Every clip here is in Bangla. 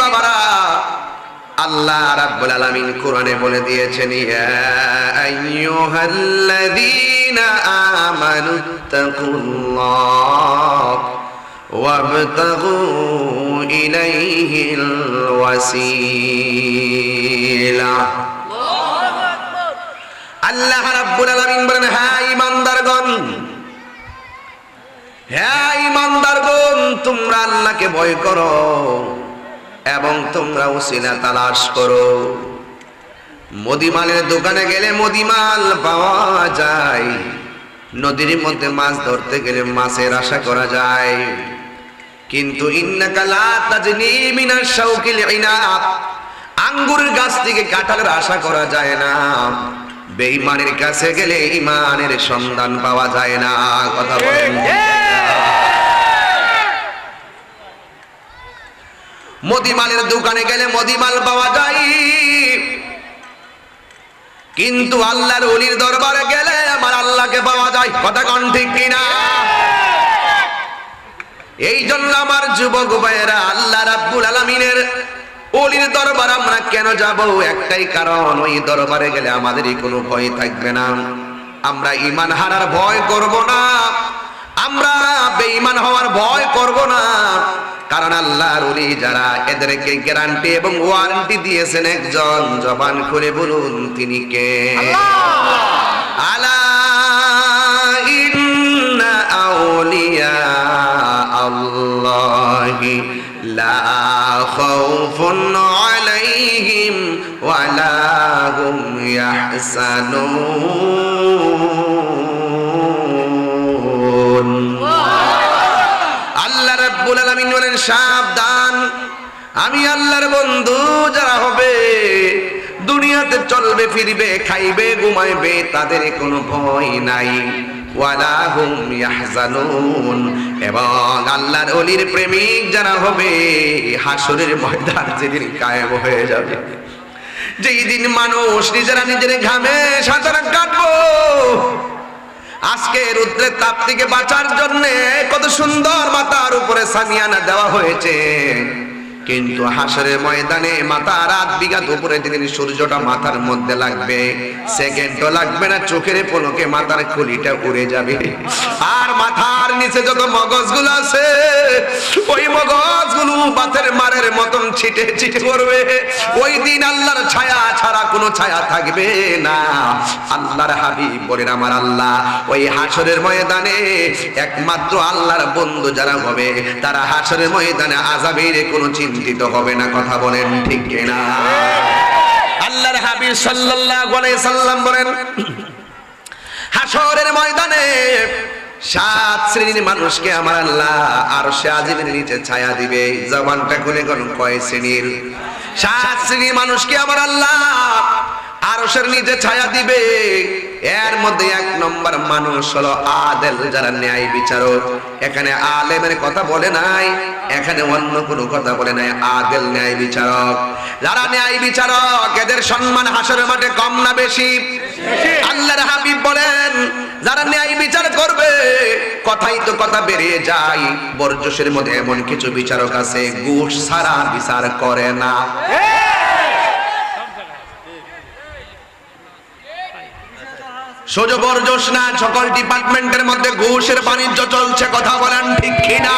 বাবারা, আল্লাহ রাব্বুল আলামিন কোরআনে বলে দিয়েছেন, ইয়া আইয়ুহাল্লাযীনা আমানু তাকুল্লাহ ওয়াবতাগু ইলাইহিল ওয়াসিলা। আল্লাহ রাব্বুল আলামিন বলেন হ্যাঁ ইমানদারগণ হ্যাঁ ইমানদারগণ তোমরা আল্লাহকে ভয় করো। এবং তোমরা ওসিলা তালাশ করো। মদিমালের দোকানে গেলে মদিমাল পাওয়া যায়। নদীর মধ্যে মাছ ধরতে গেলে মাছের আশা করা যায়। কিন্তু আঙ্গুরের গাছ থেকে কাঁঠালের আশা করা যায় না। বেঈমানের কাছে গেলে ইমানের সন্ধান পাওয়া যায় না। কথা বলেন। মদিমালের দোকানে গেলে মদিমাল পাওয়া যায়। কিন্তু আল্লাহর অলির দরবারে গেলে আমার আল্লাহকে পাওয়া যায়। কথা কন ঠিক কিনা? এই জন্য আমার যুবক ভাইয়েরা, আল্লাহ রাব্বুল আলামিনের অলির দরবার আমরা কেন যাব? একটাই কারণ, ওই দরবারে গেলে আমাদেরই কোনো ভয় থাকবে না। আমরা ইমান হারার ভয় করব না। আমরা বেঈমান হওয়ার ভয় করব না। কারণ আল্লাহর ওলি যারা এদেরকে গ্যারান্টি এবং ওয়ারেন্টি দিয়েছেন একজন জবান খুলে বলুন তিনি কে? আলা ইন্না আউলিয়া আল্লাহি লা খাউফুন আলাইহিম ওয়ালা হুম ইয়াহসানুন। সাবধান। আমি আল্লাহর বন্ধু, যারা হবে, দুনিয়াতে চলবে, ফিরবে, খাইবে, ঘুমাইবে, তাদের কোনো ভয় নাই। এবং আল্লাহর অলির প্রেমিক যারা হবে, হাসরের ময়দান যেদিন কায়েম হয়ে যাবে। যেই দিন মানুষ নিজেরা নিজের ঘামে সাঁতার কাটবো আজকে রুদ্রের তাপ থেকে বাঁচার জন্য কত সুন্দর মাতার উপরে সামিয়ানা দেওয়া হয়েছে। কিন্তু হাসরের ময়দানে মাথা রাত বিঘাত উপরে যেদিন সূর্যটা মাথার মধ্যে লাগবে। সেকেন্ডও লাগবে না, চোখের পলকে মাথার খুলিটা উড়ে যাবে। আর মাথার নিচে যত মগজগুলো আছে, ওই মগজগুলো বাতের মারের মতন ছিটে ছিটে করবে ওই দিন আল্লাহর ছায়া ছাড়া কোনো ছায়া থাকবে না। আল্লাহর হাবিব বলেন আমার আল্লাহ, ওই হাসরের ময়দানে একমাত্র আল্লাহর বন্ধু যারা হবে, তারা হাসরের ময়দানে আজাবের কোনো চিন্তিত হবে না, কথা বলেন ঠিক কিনা? আল্লাহর হাবিব সাল্লাল্লাহু আলাইহি সাল্লাম বলেন হাসরের ময়দানে সাত শ্রেণির মানুষকে আমার আল্লাহ আর সে আজিমের নিচে ছায়া দিবে। জবানটা খুলে কোন কয় শ্রেণির? সাত শ্রেণির মানুষকে আমার আল্লাহ আরশের নিচে ছায়া দিবে। এর মধ্যে এক নম্বর মানুষ হলো আদেল যারা ন্যায় বিচারক। এখানে আলেমের কথা বলে নাই এখানে অন্য কোনো কথা বলে নাই আদেল ন্যায় বিচারক। যারা ন্যায় বিচারক এদের সম্মান হাসরের মাঠে কম না বেশি? আল্লাহর হাবিব বলেন যারা ন্যায় বিচার করবে কথাই তো কথা বেরিয়ে যায়। বরজসের মধ্যে এমন কিছু বিচারক আছে ঘুষ ছাড়া বিচার করে না। সোজো বরজস না সকল ডিপার্টমেন্টের মধ্যে ঘুষের বাণিজ্য চলছে, কথা বলেন ঠিক কিনা?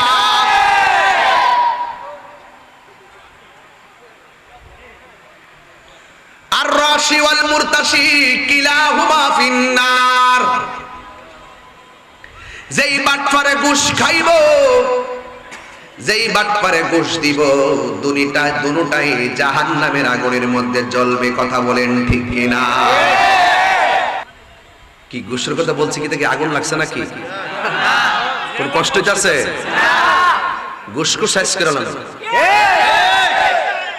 আর রাশি ওয়াল মুরতাশি কিলাহুমা ফিন্নার। যেই বাটপারে ঘুষ খাইব, যেই বাটপারে ঘুষ দিব, দুনিটা দুটাই জাহান্নামের আগুনের মধ্যে জ্বলবে, কথা বলেন ঠিক কিনা? কি, ঘুষের কথা বলছি কি দেখি আগুন লাগছে নাকি? কোন কষ্ট ঘুষ ঘুষ সাইজ করে না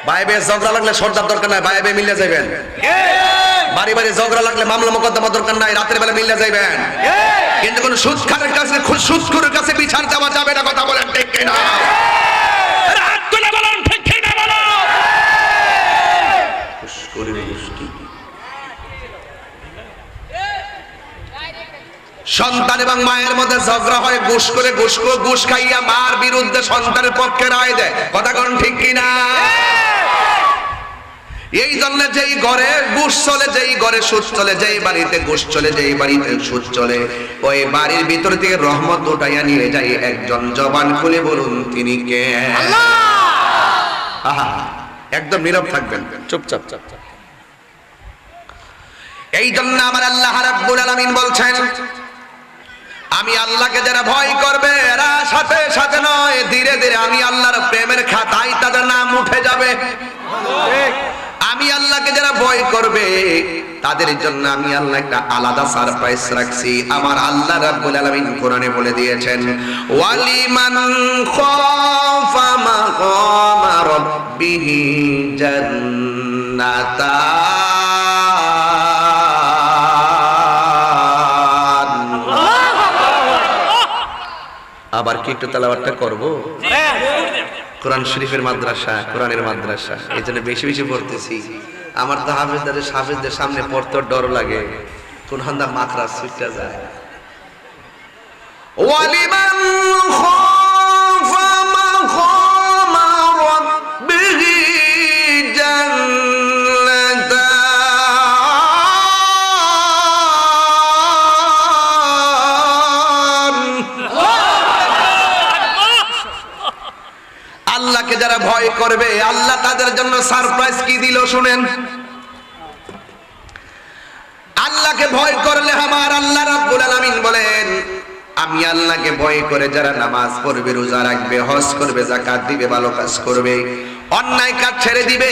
বাইবে ঝগড়া লাগলে সর্দার দরকার নাই বাইবে মিলে যাবেন বাড়ি বাড়ি ঝগড়া লাগলে মামলা মোকদ্দমা দরকার নাই, রাতের বেলা মিলে যাবেন কিন্তু কোন সুদ খানের কাছে, সুদ খুরের কাছে বিচার দেওয়া যাবে না, কথা বলেন ঠিক কিনা রাত তুলে বলেন ঠিক কিনা বলো ঘুষখোরের ঘুষ কি? সন্তান এবং মায়ের মধ্যে ঝগড়া হয়, ঘুষ করে ঘুষ ঘুষ খাইয়া মার বিরুদ্ধে সন্তানের পক্ষে রায় দেয়। কথা কোন ঠিক কিনা? এই জন্য যেই ঘরে ঘুষ চলে, যেই ঘরে সুদ চলে, যেই বাড়িতে ঘুষ চলে, যেই বাড়িতে সুদ চলে, ওই বাড়ির ভিতর থেকে রহমত উঠাইয়া নিয়ে যায় একজন জবান খুলে বলুন, তিনি কে? একদম নীরব থাকবেন, চুপচাপ চাপ চাপ এই জন্য আমার আল্লাহ রাব্বুল আলামিন বলছেন আমি আল্লাহকে যারা ভয় করবে, এরা সাথে সাথে নয়, ধীরে ধীরে আমি আল্লাহর প্রেমের খাতায় তাদের নাম উঠে যাবে। আমি আল্লাহকে যারা ভয় করবে, তাদের জন্য আমি আল্লাহ একটা আলাদা সারপ্রাইজ রাখছি। আমার আল্লাহ রাব্বুল আলামিন কোরআনে বলে দিয়েছেন, ওয়ালিমান খাফা মাকামা রাব্বিহি জান্নাতান আবার কি একটু তালাবারটা করব? কোরআন শরীফের মাদ্রাসা কোরআনের মাদ্রাসা এই জন্য বেশি বেশি পড়তেছি। আমার তো হাফেজদের হাফেজদের সামনে পড়তে ডর লাগে। কোন হান্দা মাখরা সুইটা যায়। ওয়ালিমান আল্লাহকে যারা ভয় করবে, আল্লাহ তাদের জন্য সারপ্রাইজ কি দিল শুনেন? আল্লাহকে ভয় করলে আমার আল্লাহ রাব্বুল আলামিন বলেন, আমি আল্লাহকে ভয় করে যারা নামাজ পড়বে, রোজা রাখবে, হজ করবে, যাকাত দিবে, ভালো কাজ করবে অন্যায় কাজ ছেড়ে দিবে।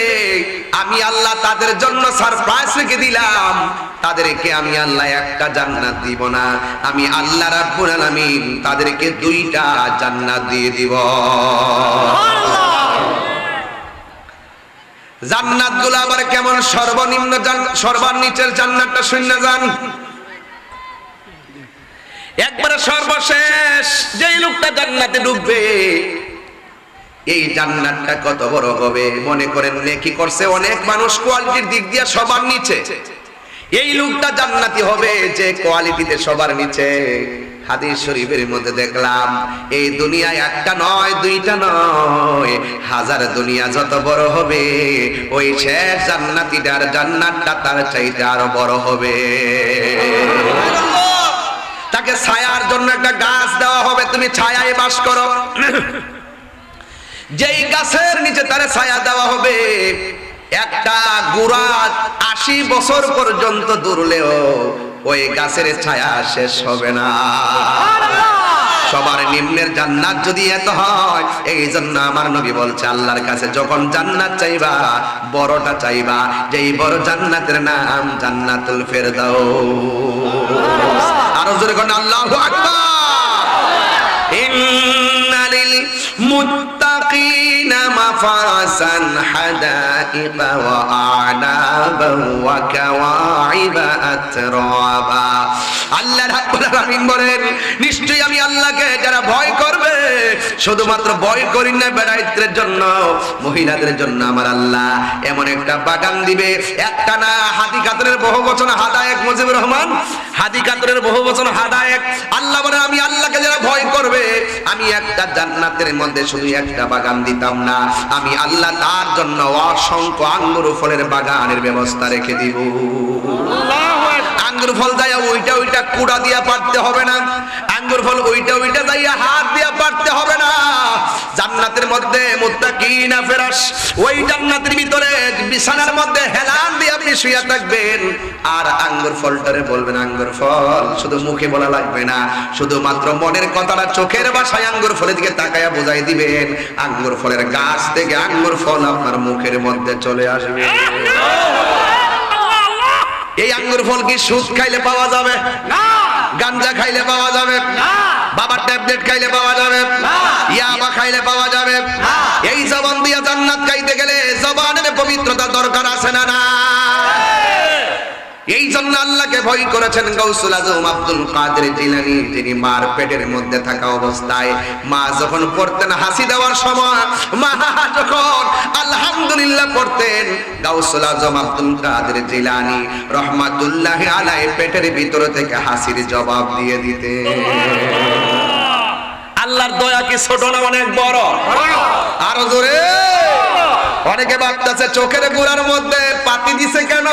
আমি আল্লাহ তাদের জন্য সারপ্রাইজ রেখে দিলাম। তাদেরকে আমি আল্লাহ একটা জান্নাত দিব না। আমি আল্লাহ রাব্বুল আলামিন তাদেরকে দুইটা জান্নাত দিয়ে দিব। জান্নাতগুলো আবার কেমন সর্বনিম্ন জান- সর্বনিচের জান্নাতটা শূন্য যান। একবারে সর্বশেষ, যেই লোকটা জান্নাতে ঢুকবে এই জান্নাতটা কত বড় হবে? মনে করেন নেকি করছে অনেক মানুষ, কোয়ালিটির দিক দিয়ে সবার নিচে। এই লোকটা জান্নাতি হবে যে কোয়ালিটিতে সবার নিচে। হাদিস শরীফের মধ্যে দেখলাম, এই দুনিয়ায় একটা নয়, দুইটা নয়। হাজার দুনিয়া যত বড় হবে, ওই শেষ জান্নাতিটার জান্নাতটা তার চাইতে আরও বড় হবে। তাকে ছায়ার জন্য একটা গাছ দেওয়া হবে, তুমি ছায়ায় বাস করো। যেই গাছের নিচে তার ছায়া দেওয়া হবে, একটা গুড়া আশি বছর পর্যন্ত দূরলেও ওই গাছের ছায়া শেষ হবে না। সবার নিম্নের জান্নাত যদি এত হয়, এই জন্য আমার নবী বলছে, আল্লাহর কাছে যখন জান্নাত চাইবা, বড়টা চাইবা, যেই বড় জান্নাতের নাম জান্নাতুল ফেরদাউস। আরও জোরে কোন আল্লাহ আকবার। ইন্নালিল মুত مفازا حدائق وأعنابا وكواعب أترابا আল্লাহ রাব্বুল আলামিন বলেন নিশ্চয়ই আমি আল্লাহকে যারা ভয় করবে শুধুমাত্র ভয় করি না বেড়াইতের জন্য মহিলাদের জন্য আমার আল্লাহ এমন একটা বাগান দিবে একটা না হাতি কাতরের বহু বচন হাদায়েক মুজিবুর রহমান হাতি কাতরের বহু বচন হাদায়েক আল্লাহ বলে আমি আল্লাহকে যারা ভয় করবে আমি একটা জান্নাতের মধ্যে শুধু একটা বাগান দিতাম না। আমি আল্লাহ তার জন্য অসংখ্য আঙ্গুর ফলের বাগানের ব্যবস্থা রেখে দিব। আঙ্গুর ফল দাইয়া ওইটা ওইটা কুড়া দিয়া পারতে হবে না। আঙ্গুর ফল ওইটা ওইটা দাইয়া হাত দিয়া পারতে হবে না। জান্নাতের মধ্যে মুত্তাকিনা ফেরাস ওই জান্নাতের ভিতরে বিছানার মধ্যে হেলান দিয়ে আপনি শুয়ে থাকবেন। আর আঙ্গুর ফলটারে বলবেন আঙ্গুর ফল শুধু মুখে বলা লাগবে না শুধুমাত্র মনের কথাটা চোখের বাসায় আঙ্গুর ফলের দিকে তাকায়া বোঝাই দিবেন। আঙ্গুর ফলের গাছ থেকে আঙ্গুর ফল আপনার মুখের মধ্যে চলে আসবে। এই আঙ্গুর ফল কি সুদ খাইলে পাওয়া যাবে? গাঞ্জা খাইলে পাওয়া যাবে। বাবার ট্যাবলেট খাইলে পাওয়া যাবে। ইয়াবা খাইলে পাওয়া যাবে। এই জবান দিয়া জান্নাত খাইতে গেলে জবানের পবিত্রতা দরকার আছে না না এই জন্য আল্লাহকে ভয় করেছেন গৌসুল আজম আব্দুল কাদের জিলানি। যিনি মার পেটের মধ্যে থাকা অবস্থায় মা যখন পড়তেন হাসি দেওয়ার সময় মা যখন আলহামদুলিল্লাহ পড়তেন গাউসুল আজম আব্দুল কাদের জিলানি রহমাতুল্লাহ আলাই পেটের ভিতর থেকে হাসির জবাব দিয়ে দিতে আল্লাহর দয়া কি ছোট না অনেক বড়? আরও জোরে। অনেকে ভাবতেছে চোখের গোড়ার মধ্যে পাতি দিছে কেন?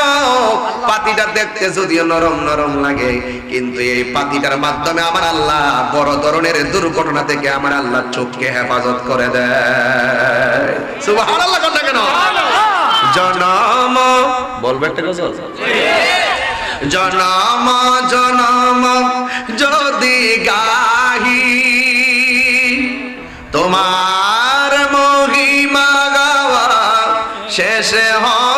পাতিটা দেখতে যদিও নরম নরম লাগে, কিন্তু এই পাতিটার মাধ্যমে আমার আল্লাহ বড় ধরনের দুর্ঘটনা থেকে আমার আল্লাহ চোখকে হেফাজত করে দেয়। কেন? জনম, বলব জনম জনম, যদি গাহি, তোমার শেষে হবে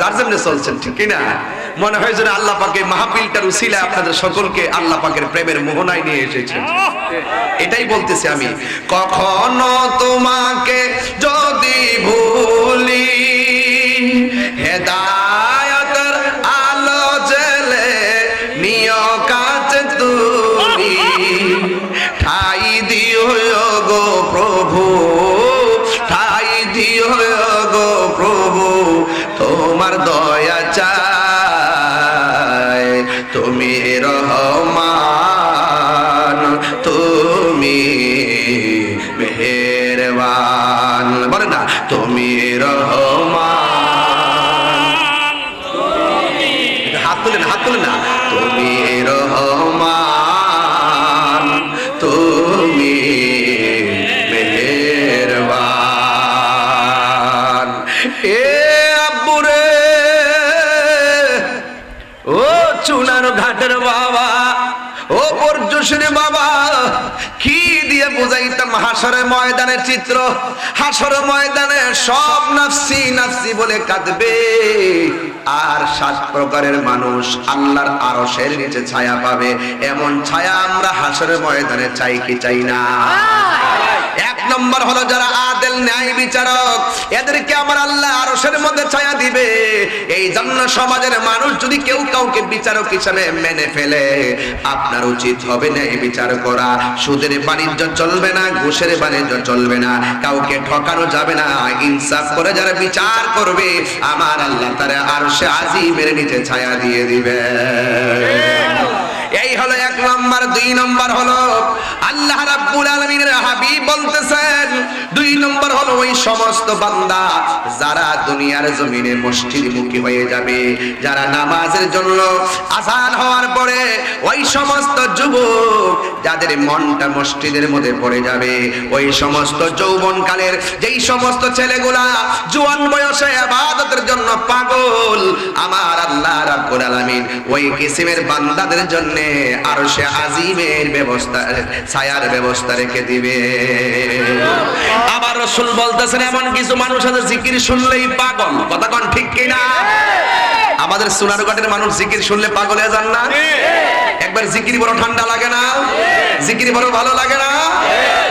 যার জন্য চলছেন ঠিক না মনে হয় যেন আল্লাহ পাকে মাহফিলটার উসিলা আপনাদের সকলকে আল্লাহ পাকের প্রেমের মোহনায় নিয়ে এসেছেন। এটাই বলতেছি আমি, কখনো তোমাকে যদি ভুলি ঘাটের বাবা, ও পর্যুষের বাবা, কি দিয়ে বুঝাইতাম হাসরের ময়দানের চিত্র? হাসরের ময়দানে সব নাফসি নাফসি বলে কাঁদবে। আর সাত প্রকারের মানুষ আল্লাহর আরশের নিচে ছায়া পাবে। এমন ছায়া আমরা হাসরের ময়দানে চাই কি চাই না? এক নম্বর হলো যারা আদেল ন্যায় বিচারক, এদেরকে আমার আল্লাহ আরশের মধ্যে ছায়া দিবে। এই জন্য সমাজের মানুষ যদি কেউ কাউকে বিচারক হিসাবে মেনে ফেলে, আপনার উচিত হবে না এই বিচার করা। সুদের বাণিজ্য চলবে না, ঘুষের বাণিজ্য চলবে না, কাউকে ঠকানো যাবে না। ইনসাফ করে যারা বিচার করবে, আমার আল্লাহ তারা আরশে আজিমের নিচে ছায়া দিয়ে দিবে। এই হলো এক নম্বর, দুই নম্বর হলো আল্লাহ রাব্বুল আলামিনের হাবিব বলতেছেন, দুই নম্বর হলো ওই সমস্ত বান্দা যারা দুনিয়ার জমিনে মসজিদমুখী হয়ে যাবে, যারা নামাজের জন্য আজান হওয়ার পরে ওই সমস্ত যুবক যাদের মনটা মসজিদের মধ্যে পড়ে যাবে, ওই সমস্ত যৌবনকালের যেই সমস্ত ছেলেগুলা জোয়ান বয়সে ইবাদতের জন্য পাগল, আমার আল্লাহ রাব্বুল আলামিন ওই কিসিমের বান্দাদের জন্য আর সে আজিমের ব্যবস্থা, ছায়ার ব্যবস্থা রেখে দিবে। আবার রসুল বলতেছেন, এমন কিছু মানুষ আছে, জিকির শুনলেই পাগল। কথা কোন ঠিক কিনা? আমাদের সোনারঘাটের মানুষ জিকির শুনলে পাগল হয়ে যান না? একবার জিকির বড় ঠান্ডা লাগে না? জিকির বড় ভালো লাগে না?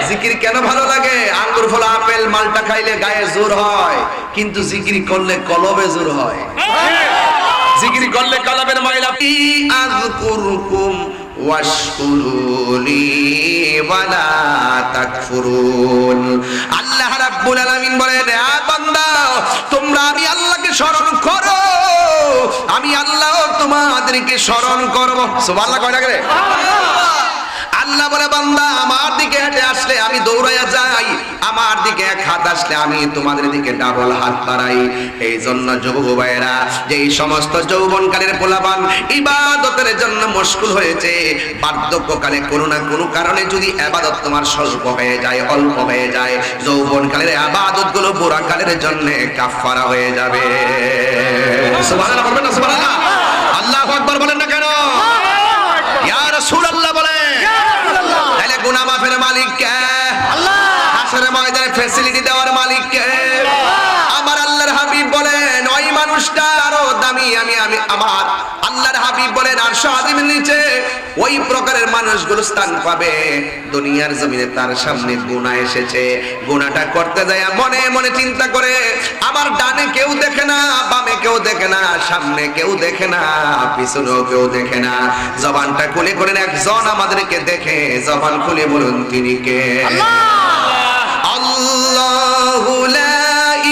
জিকির কেন ভালো লাগে? আঙ্গুর ফল, আপেল, মালটা খাইলে গায়ে জোর হয়, কিন্তু জিকির করলে কলবে জোর হয়। জিকির করলে কলবের ময়লা আযকুরকুম ওয়াশকুরুলি ওয়ালা তাকফুরুন। আল্লাহ রাব্বুল আলামিন বলেন আ বান্দা তোমরা আমি আল্লাহকে স্মরণ করো। আমি আল্লাহ তোমাদেরকে স্মরণ করব। সুবহানাল্লাহ কয় না করে আল্লাহ বলে, বান্দা, আমার দিকে হেঁটে আসলে আমি দৌড়াইয়া যাই। আমার দিকে এক হাত আসলে আমি তোমাদের দিকে ডাবল হাত বাড়াই। এই জন্য যুবক ভাইয়েরা যে সমস্ত যৌবনকালের পোলাবান ইবাদতের জন্য মুশকুল হয়েছে, বার্ধক্যকালে কোনো না কোনো কারণে যদি আবাদত তোমার স্বল্প হয়ে যায়, অল্প হয়ে যায়, যৌবনকালের আবাদতগুলো বুড়াকালের জন্য কাফারা হয়ে যাবে। সুবহানাল্লাহ বলবেন না, সুবহানাল্লাহ আল্লাহু আকবার বলেন না কেন ইয়া রাসূলুল্লাহ বলেন গুনাহ মাফের মালিক কে আল্লাহ। হাসরের ময়দানে ফ্যাসিলিটি দেওয়ার মালিক কে আমার বলেন আর সাদিমের নিচে, ওই প্রকারের মানুষগুলো স্থান পাবে। দুনিয়ার জমিনে তার সামনে গুণা এসেছে। গুণাটা করতে যায় মনে মনে চিন্তা করে আমার ডানে কেউ দেখে না, বামে কেউ দেখে না, সামনে কেউ দেখে না, পিছনেও কেউ দেখে না। জবানটা খুলে করেন একজন আমাদেরকে দেখে। জবান খুলে বলুন, তিনি কে? আল্লাহু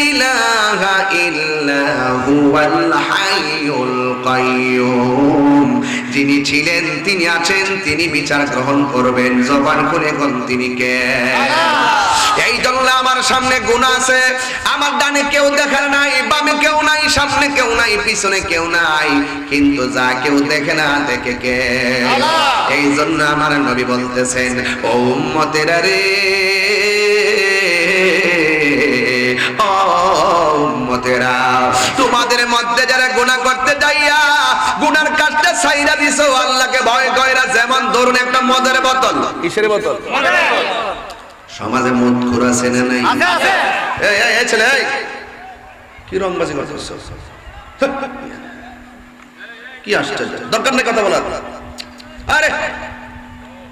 ইলাহা ইল্লা হুয়াল হাইয়ুল কাইয়ুম। যিনি ছিলেন তিনি আছেন তিনি বিচার গ্রহণ করবেন। জবান খুলে কোন তিনি কে? এই জন্য আমার সামনে গুণা আছে। আমার ডানে কেউ দেখার নাই বামে কেউ নাই সামনে কেউ নাই পিছনে কেউ নাই। কিন্তু যা কেউ দেখে না দেখে কে? এই জন্য আমার নবী বলতেছেন ও উম্মতেরা রে ও উম্মতেরা তোমাদের মধ্যে যারা গুনাহ করতে যাইয়া গুনার কাজটা সাইরা দিছো আল্লাহকে ভয় কইরা যেমন ধরুন একটা মদের বোতল। কিসের বোতল? সমাজে মদ আছে না নাই? এই এই এই ছেলে এই। কি রংবাজি করতেছ কি আশ্চর্য। দরকার নেই কথা বলার। আরে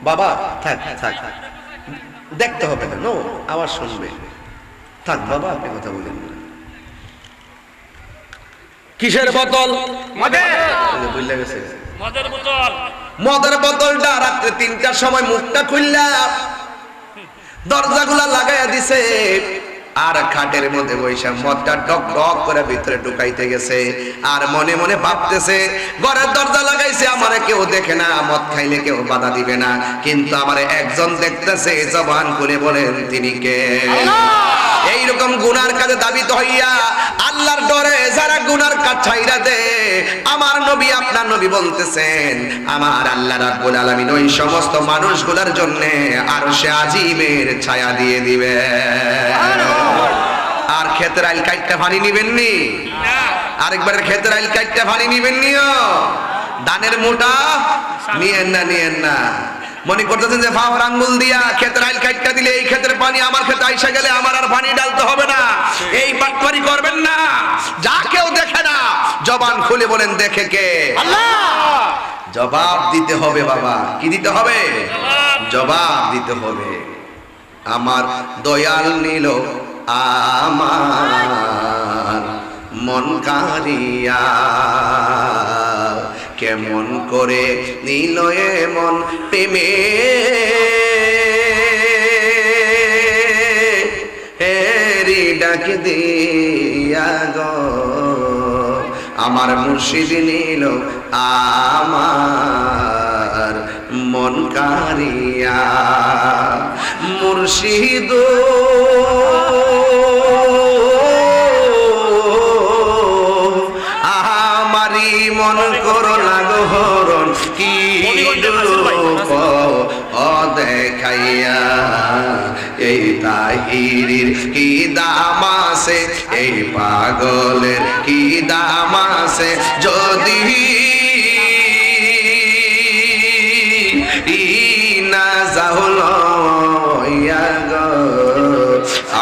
বাবা থাক থাক। দেখতে হবে না নো আওয়াজ শুনবে। থাক বাবা আপনি কথা বলেন। না। কিসের বোতল? বুঝলে গেছে। মদের বোতল। মদের বোতলটা রাত্রে তিনটার সময় মুখটা খুললা। দরজাগুলা লাগাইয়া দিছে। আর খাটের মধ্যে বৈশা মদটা ডক ডক করে ভিতরে ঢুকাইতে গেছে। আর মনে মনে ভাবতেছে ঘরের দরজা লাগাইছে আমার কেউ দেখে না মদ খাইলে কেউ বাধা দিবে না। কিন্তু আমার একজন দেখতেছে জবান খুলে বলেন তিনি কে? এইরকম গুনার কাজে দাবিত হইয়া আল্লাহর ডরে যারা গুনার কাজ ছাইরা দে আমার নবী আপনার নবী বলতেছেন আমার আল্লাহ রাব্বুল আলামিন ওই সমস্ত মানুষগুলোর জন্য আর সে আজিমের ছায়া দিয়ে দিবে। আর ক্ষেতের আইল কাইটটা পানি নিবেন নি? আরেকবারের ক্ষেতের আইল কাইটটা পানি নিবেন নিও? দানের মোটা? নিয়েন না নিয়েন না। মনে করতেছেন যে ফাওয়ার আঙ্গুল দিয়া ক্ষেতের আইল কাইটটা দিলে এই ক্ষেতের পানি আমার ক্ষেতে আইসা গেলে আমার আর পানি ডালতে হবে না। এই বাটপারি করবেন না। যা কেউ দেখে না জবান খুলে বলেন দেখে কে? জবাব দিতে হবে বাবা। কি দিতে হবে? জবাব দিতে হবে। আমার দয়াল নিল আমার মন কারিয়া কেমন করে নিল মন প্রেমে? হেরি ডাক দিয়া গো, আমার মুর্শিদ নিল আমার মন কারিয়া মুর্শিদ মন করো লাগহরণ কি ও দেখাইয়া এই তাহিরির কি দাম আছে এই পাগলের কি দাম আছে যদি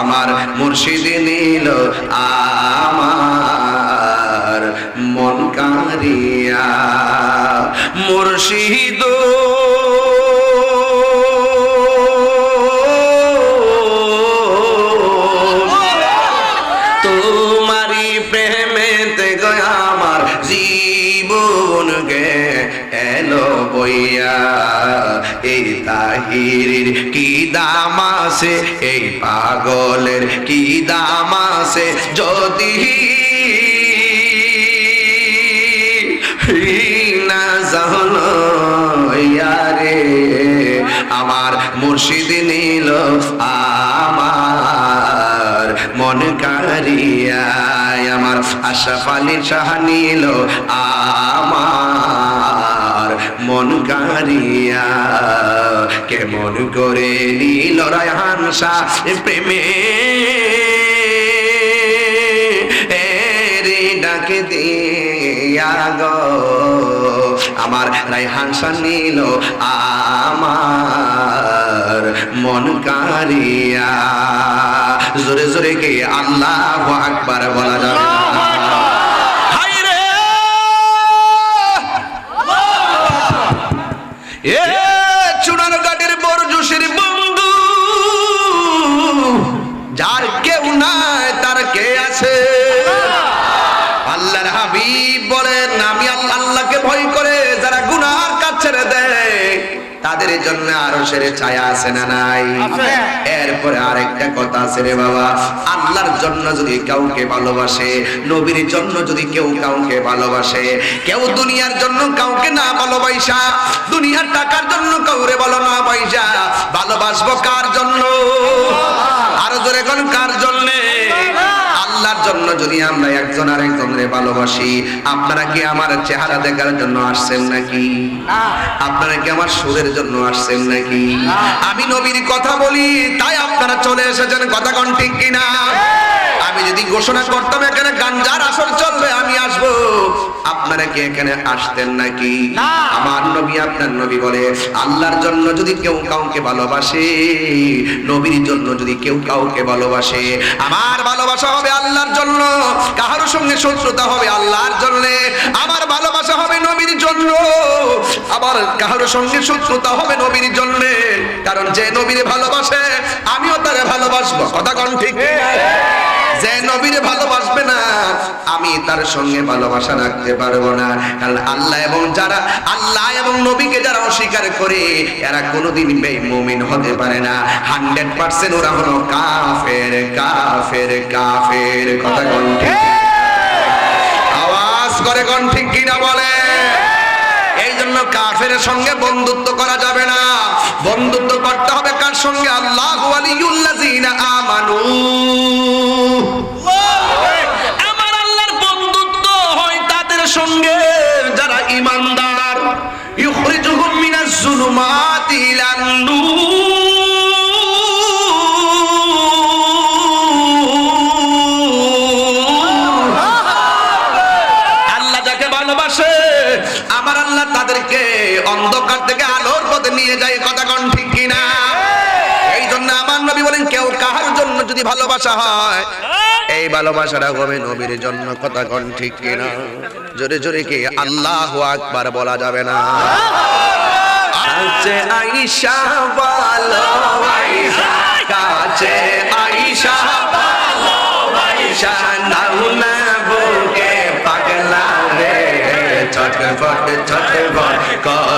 আমার মুর্শিদ নিল আমার কারিয়া মুর্শিদ। তোমারি প্রেমেতে গয়া আমার জীবন গে এলো বইয়া। এই তাহিরির কি দাম আছে? এই পাগলের কি দাম আছে? যদি ইয়ারে, আমার মুর্শিদ নিল আমার, মন কারিয়া আমার আশা পালি শাহ নিল আমার, মন কারিয়া কেমন করে নীল রায়হান শাহ প্রেমে। ডাকে দিয়া গো। আমার রায়হান নিল আমার মন কারিয়া জোরে জোরে কে আল্লাহ আকবার বলা যাবে না। তাদের জন্য আরও সেরে ছায়া আছে না নাই? এরপরে আরেকটা কথা আছে রে বাবা আল্লাহর জন্য যদি কাউকে ভালোবাসে নবীর জন্য যদি কেউ কাউকে ভালোবাসে কেউ দুনিয়ার জন্য কাউকে না ভালোবাসা দুনিয়ার টাকার জন্য কাউরে ভালো না ভালোবাসবো কার জন্য? আরও জোরে কোন কার জন্যে? আল্লাহর জন্য যদি আমরা একজন আর আরেকজনের ভালোবাসি আপনারা কি আমার চেহারা দেখার জন্য আসছেন নাকি? আপনারা কি আমার সুরের জন্য আসছেন নাকি? আমি নবীর কথা বলি তাই আপনারা চলে এসেছেন কথা কোন ঠিক কিনা? আমি যদি ঘোষণা করতাম এখানে গাঞ্জার আসর চলবে আমি আসব। আপনারা কি এখানে আসতেন নাকি? আমার নবী আপনার নবী বলে আল্লাহর জন্য যদি কেউ কাউকে ভালোবাসে নবীর জন্য যদি কেউ কাউকে ভালোবাসে আমার ভালোবাসা হবে আল্লাহর জন্য কাহার সঙ্গে শত্রুতা হবে আল্লাহর জন্য আমার ভালোবাসা হবে নবীর জন্য আবার কাহার সঙ্গে শত্রুতা হবে নবীর জন্য কারণ যে নবীর ভালোবাসে আমিও তারে ভালোবাসবো। কথা কোন ঠিক নবীরে ভালোবাসবে না, আমি তার সঙ্গে ভালোবাসা রাখতে পারব না। কারণ আল্লাহ এবং যারা, আল্লাহ এবং নবীকে যারা অস্বীকার করে, এরা কোনোদিন বেমুমিন হতে পারে না। হান্ড্রেড পার্সেন্ট ওরা হলো কাফের কাফের কাফের। কথা কোন আওয়াজ করে কোন ঠিক কিনা বলে? এই জন্য কাফের সঙ্গে বন্ধুত্ব করা যাবে না। বন্ধুত্ব করতে হবে কার সঙ্গে? আল্লাহ আমানু। সঙ্গে যারা ইমানদার ইউখরিজুহুম মিনাজ জুলুমাতি ইলান আল্লাহ যাকে ভালোবাসে আমার আল্লাহ তাদেরকে অন্ধকার থেকে আলোর পথে নিয়ে যায় কথা কোন ঠিক কিনা? এই জন্য আমার নবী বলেন কেউ কাহার জন্য যদি ভালোবাসা হয় এই ভালোবাসাটা হবে নবীর জন্য, কথা কোন ঠিক কিনা? জোরে জোরে কি, আল্লাহ আকবার বলা যাবে না। কাছে আইসা ভালো, কাছে আইসা নাও না বুকে পাগলা রে। ছটফট ছটফট, করে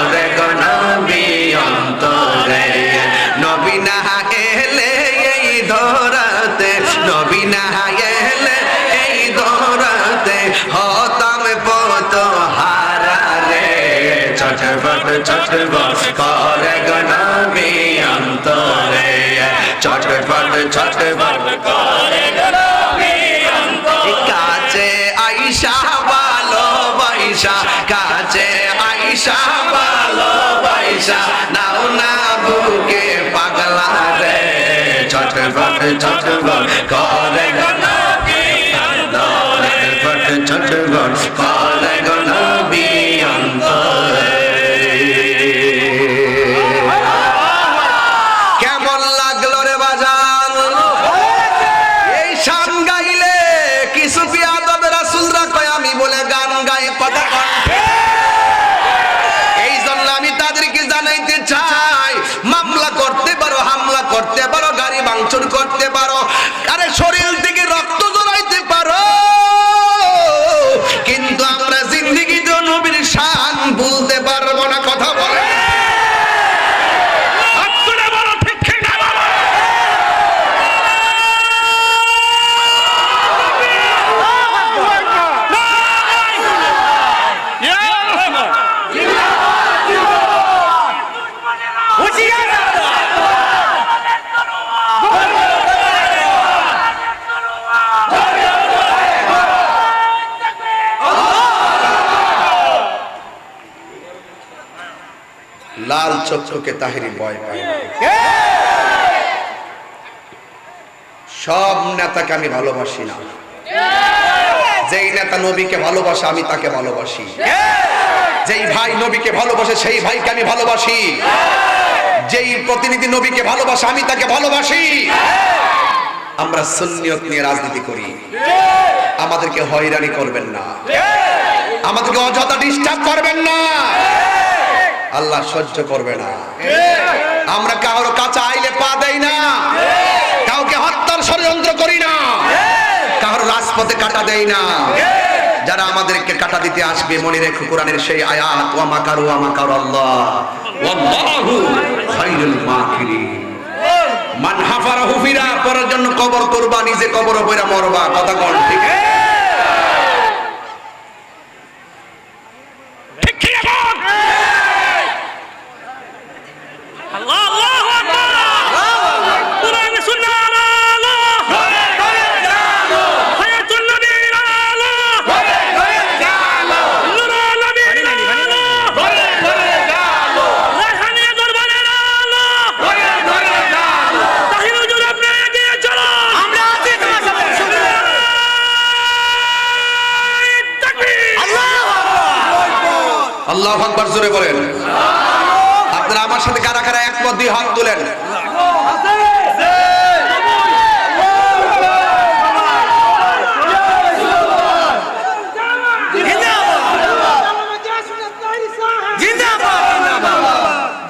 ছটফট করে গো অন্তরে। ছটফট ছটফট করে গো অন্তরে। কাছে আইসা ভালো বাইসা কাছে আইসা ভালো বাইসা নাও না বুকে পাগলা রে। ছটফট ছটফট করে চক্ষুকে তাহিরি ভয় পায় সব নেতাকে আমি ভালোবাসি না। যেই নেতা নবীকে ভালোবাসে, আমি তাকে ভালোবাসি। যেই ভাই নবীকে ভালোবাসে, সেই ভাইকে আমি ভালোবাসি। যেই প্রতিনিধি নবীকে ভালোবাসে, আমি তাকে ভালোবাসি। আমরা সুন্নিয়ত নিয়ে রাজনীতি করি। আমাদেরকে হয়রানি করবেন না। আমাদেরকে অযথা ডিস্টার্ব করবেন না। আল্লাহ সহ্য করবে না। আমরা কারোর কাছে আইলে পা দেই না। কাউকে হত্যার ষড়যন্ত্র রহমতে কাটা দেয় না। যারা আমাদেরকে কাটা দিতে আসবে, মনে রেখো কোরআনের সেই আয়াত ওয়া মাকারু ওয়া মাকার আল্লাহ। ওয়াল্লাহু খায়রুল মাকিরিন। মান হাফারা হুফিরা পরের জন্য কবর করবা, নিজে কবর পয়রা মরবা। কথা কোন, ঠিক ঠিক কি এখন আল্লাহ আল্লাহু আকবার কোরআন সুন্নাহর আলো হায়াতুন নবীর আলো নূরুল নবীর আলো রায়হানিয়া দরবারের আলো তাহির হুজুর আপনি এগিয়ে চলুন আমরা আছি তোমার সাথে তাকবীর আল্লাহ আকবার জোরে বলেন। আপনারা আমার সাথে কারা কারা একমত দিয়ে হাত তোলেন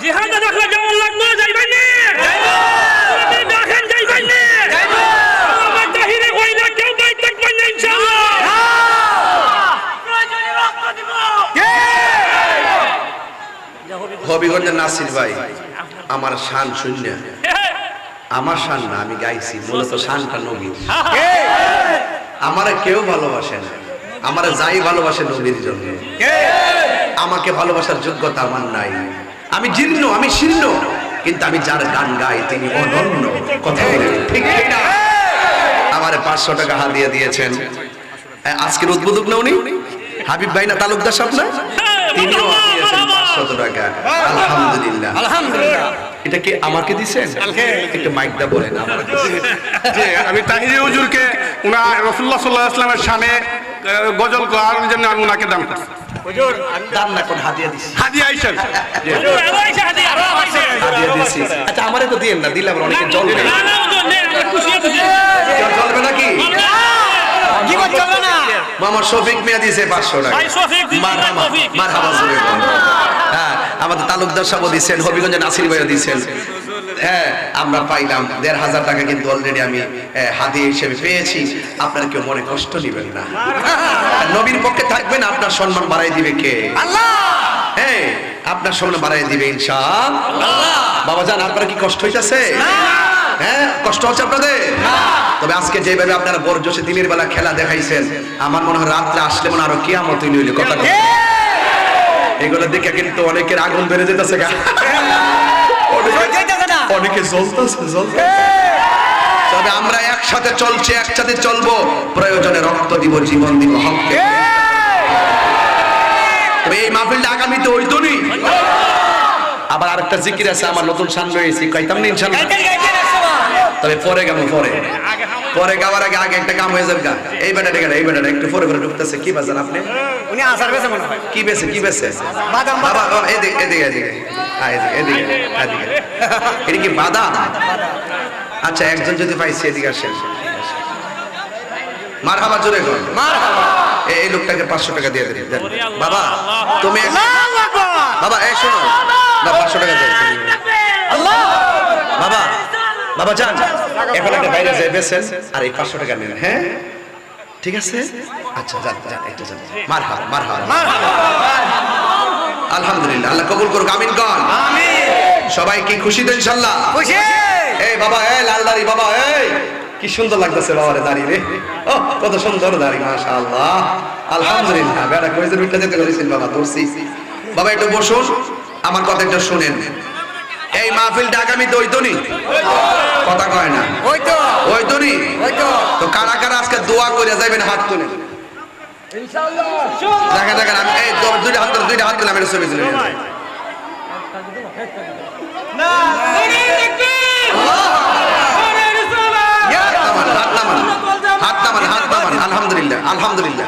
জিহাদে দেখলে কেমন লাগল যাইবেন নি আপনি দেখেন যাইবেন নি আমার তাহিরে কই না কেউ বাইক দেখবেন না ইনশাআল্লাহ প্রয়োজনে রক্ত দিব হবিগঞ্জের নাসির ভাই আমার শান শূন্য। আমার শান না আমি গাইছি মূলত শানটা নবীর। আমারে কেউ ভালোবাসে না। আমারে যাই ভালোবাসে নবীর জন্য। আমাকে ভালোবাসার যোগ্যতা আমার নাই। আমি জীর্ণ আমি শীর্ণ কিন্তু আমি যার গান গাই তিনি অনন্য। কথা বলেন ঠিক না আমারে পাঁচশো টাকা হাতিয়ে দিয়েছেন। আজকের উদ্বোধক না উনি? হাবিব ভাই না তালুকদার সাহেব না? তিনিও পাঁচশত টাকা আলহামদুলিল্লাহ। আলহামদুলিল্লাহ। এটা কি আমাকে দিছেন? একটু মাইকটা বলেন। যে আমি তাহিরি হুজুরকে উনার রসুল্লাহ সাল্লাহ আসলামের সামনে গজল গাওয়ার জন্য আমি উনাকে না কোন হাদিয়া দিছি। হাদিয়া আইছে হাদিয়া দিছি। আচ্ছা আমারে তো দিয়েন না দিলে অনেকে জ্বলবে। না না ওজন নেই আমরা খুশি খুশি। কেউ নাকি কি? করতে হবে না। মামা শফিক মিয়া দিয়েছে পাঁচশো টাকা। ভাই শফিক মারহাবা মারহাবা জোরে বল। হ্যাঁ আমাদের তালুকদার সাহেব দিচ্ছেন হবিগঞ্জে নাসির ভাইও দিচ্ছেন হ্যাঁ আমরা পাইলাম দেড় হাজার টাকা কিন্তু অলরেডি আমি হাদিয়া হিসেবে পেয়েছি। আপনার কেউ মনে কষ্ট নেবেন না। নবীর পক্ষে থাকবেন আপনার সম্মান বাড়াই দিবে কে? আল্লাহ! হ্যাঁ আপনার সম্মান বাড়াই দিবে ইনশাআল্লাহ। বাবা জান আপনার কি কষ্ট হইতাছে? হ্যাঁ কষ্ট হচ্ছে আপনাদের? তবে আজকে যেভাবে আপনারা বরজসে দিনের বেলা খেলা দেখাইছেন আমার মনে হয় রাত্রে আসলে মনে আরও কিয়ামত হইল কথা কথা। এগুলো দেখে কিন্তু অনেকের আগুন বেড়ে যেতেছে গা। অনেকে- জ্বলতেছে জ্বলতেছে। তবে আমরা একসাথে চলছি একসাথে চলবো। প্রয়োজনে রক্ত দিব জীবন দিব হককে তবে এই মাহফিলটা আগামীতে হইতো নি আবার আরেকটা জিকির আছে আমার নতুন সান রয়েছে কইতাম না ইনশাআল্লাহ। তবে পরে গাম পরে। পরে গাওয়ার আগে আগে একটা কাম হয়ে যাবে গা। এই বেটাটা গেলে এই বেটাটা একটু পরে পরে ঢুকতেছে। কি বাজান আপনি? উনি আসার মনে হয়। কি বেছে কি বেছে বাদাম, বাবা বাবা, এদিকে এদিকে এদিকে। হ্যাঁ, এদিকে এদিকে এটা কি বাদাম? আচ্ছা একজন যদি পাইছি এদিকে আসেন। মার হাবা জোরে কর। এই এই লোকটাকে পাঁচশো টাকা দিয়ে দেন। বাবা তুমি বাবা এই শোনো। না বাবা যান এখন একটা বাইরে যাই বেছেন আর এই পাঁচশো টাকা নেন হ্যাঁ? ঠিক আছে? আচ্ছা যান যান একটু যান। মার হাবা মার হাবা আলহামদুলিল্লাহ আল্লাহ কবুল করুক আমিন কন। সবাই কি খুশি তো ইনশাল্লাহ? খুশি। এই বাবা এই লাল দাড়ি বাবা এই। কি সুন্দর লাগতেছে বাবারে দাড়ি রে। ও কত সুন্দর দাড়ি মাশাআল্লাহ। আলহামদুলিল্লাহ। বেড়া কইছে রুটটা যেতে করেছেন বাবা ধরছি। বাবা একটু বসুন। আমার কথা একটু শুনেন। এই মাহফিলটা আগামীতে হইতো নি। কথা কয় না। ওই তো ওই তো তো কারা কারা আজকে দোয়া করে যাবেন হাত তুলে দেখা দেখা আমি এই দুইটা হাত তুলে দুইটা হাত তুলে আমি ছবি তুলে। আলহামদুলিল্লাহ আলহামদুলিল্লাহ।